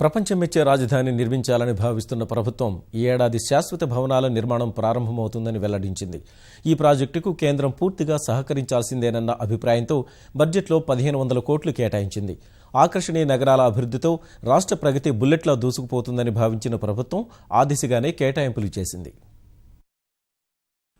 ప్రపంచమెచ్చే రాజధాని నిర్మించాలని భావిస్తున్న ప్రభుత్వం ఈ ఏడాది శాశ్వత భవనాల నిర్మాణం ప్రారంభమవుతుందని వెల్లడించింది. ఈ ప్రాజెక్టుకు కేంద్రం పూర్తిగా సహకరించాల్సిందేనన్న అభిప్రాయంతో బడ్జెట్లో పదిహేను వందల కోట్లు కేటాయించింది. ఆకర్షణీయ నగరాల అభివృద్ధితో రాష్ట్ర ప్రగతి బుల్లెట్లా దూసుకుపోతుందని భావించిన ప్రభుత్వం ఆ దిశగానే కేటాయింపులు చేసింది.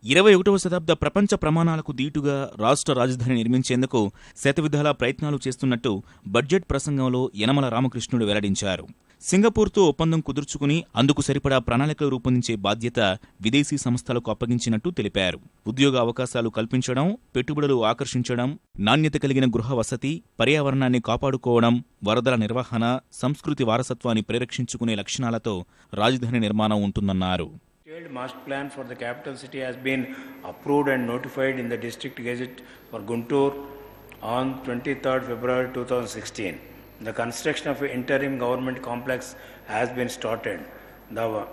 ఇరవై ఒకటవ శతాబ్ద ప్రపంచ ప్రమాణాలకు దీటుగా రాష్ట్ర రాజధాని నిర్మించేందుకు శతవిధాలా ప్రయత్నాలు చేస్తున్నట్టు బడ్జెట్ ప్రసంగంలో యనమల రామకృష్ణుడు వెల్లడించారు. సింగపూర్తో ఒప్పందం కుదుర్చుకుని అందుకు సరిపడా ప్రణాళికలు రూపొందించే బాధ్యత విదేశీ సంస్థలకు అప్పగించినట్టు తెలిపారు. ఉద్యోగ అవకాశాలు కల్పించడం పెట్టుబడులు ఆకర్షించడం నాణ్యత కలిగిన గృహ వసతి పర్యావరణాన్ని కాపాడుకోవడం వరదల నిర్వహణ సంస్కృతి వారసత్వాన్ని పరిరక్షించుకునే లక్షణాలతో రాజధాని నిర్మాణం ఉంటుందన్నారు. Detailed master plan for the capital city has been approved and notified in the district gazette for Guntur on 23rd February 2016. The construction of an interim government complex has been started. The,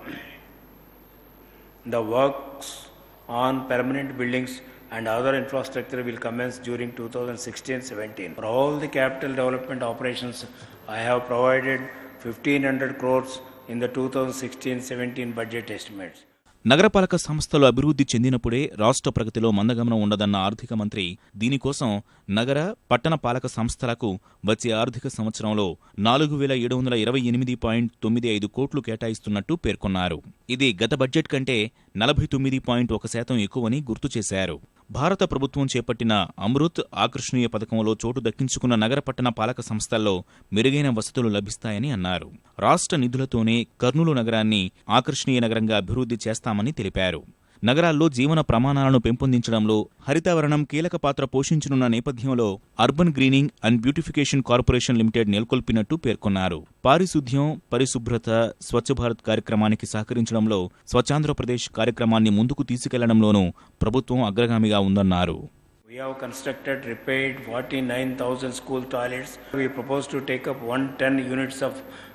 the works on permanent buildings and other infrastructure will commence during 2016-17. For all the capital development operations, I have provided 1500 crores in the 2016-17 budget estimates. నగరపాలక సంస్థలు అభివృద్ధి చెందినప్పుడే రాష్ట్ర ప్రగతిలో మందగమనం ఉండదన్న ఆర్థిక మంత్రి దీనికోసం నగర పట్టణ పాలక సంస్థలకు వచ్చే ఆర్థిక సంవత్సరంలో నాలుగు వేల ఏడు వందల ఇరవై ఎనిమిది పాయింట్ తొమ్మిది ఐదు కోట్లు కేటాయిస్తున్నట్టు పేర్కొన్నారు. ఇది గత బడ్జెట్ కంటే నలభై తొమ్మిది పాయింట్ ఒక శాతం ఎక్కువని గుర్తు చేశారు. భారత ప్రభుత్వం చేపట్టిన అమృత్ ఆకర్షణీయ పథకంలో చోటు దక్కించుకున్న నగర పట్టణ పాలక సంస్థల్లో మెరుగైన వసతులు లభిస్తాయని అన్నారు. రాష్ట్ర నిధులతోనే కర్నూలు నగరాన్ని ఆకర్షణీయ నగరంగా అభివృద్ధి చేస్తామని తెలిపారు. నగరాల్లో జీవన ప్రమాణాలను పెంపొందించడంలో హరితవరణం కీలక పాత్ర పోషించనున్న నేపథ్యంలో urban greening and beautification corporation limited నెలకొల్పినట్టు పేర్కొన్నారు పారిశుద్ధ్యం పరిశుభ్రత స్వచ్ఛ భారత్ కార్యక్రమానికి సహకరించడంలో స్వచ్ఛాంధ్రప్రదేశ్ కార్యక్రమాన్ని ముందుకు తీసుకెళ్ళడంలోనూ ప్రభుత్వం అగ్రగామిగా ఉందన్నారు We have constructed, repaired 49,000 school toilets. We propose to take up 110 units of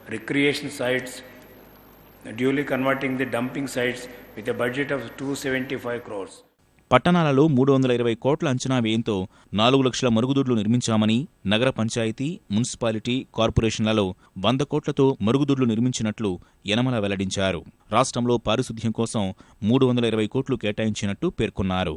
recreation sites, duly converting the dumping sites with sites with a budget of 275 crores. పట్టణాలలో మూడు వందల ఇరవై కోట్ల అంచనా వ్యయంతో నాలుగు లక్షల మరుగుదొడ్లు నిర్మించామని నగర పంచాయతీ మున్సిపాలిటీ కార్పొరేషన్లలో వంద కోట్లతో మరుగుదొడ్లు నిర్మించినట్లు యనమల వెల్లడించారు రాష్ట్రంలో పారిశుద్ధ్యం కోసం మూడు వందల ఇరవై కోట్లు కేటాయించినట్టు పేర్కొన్నారు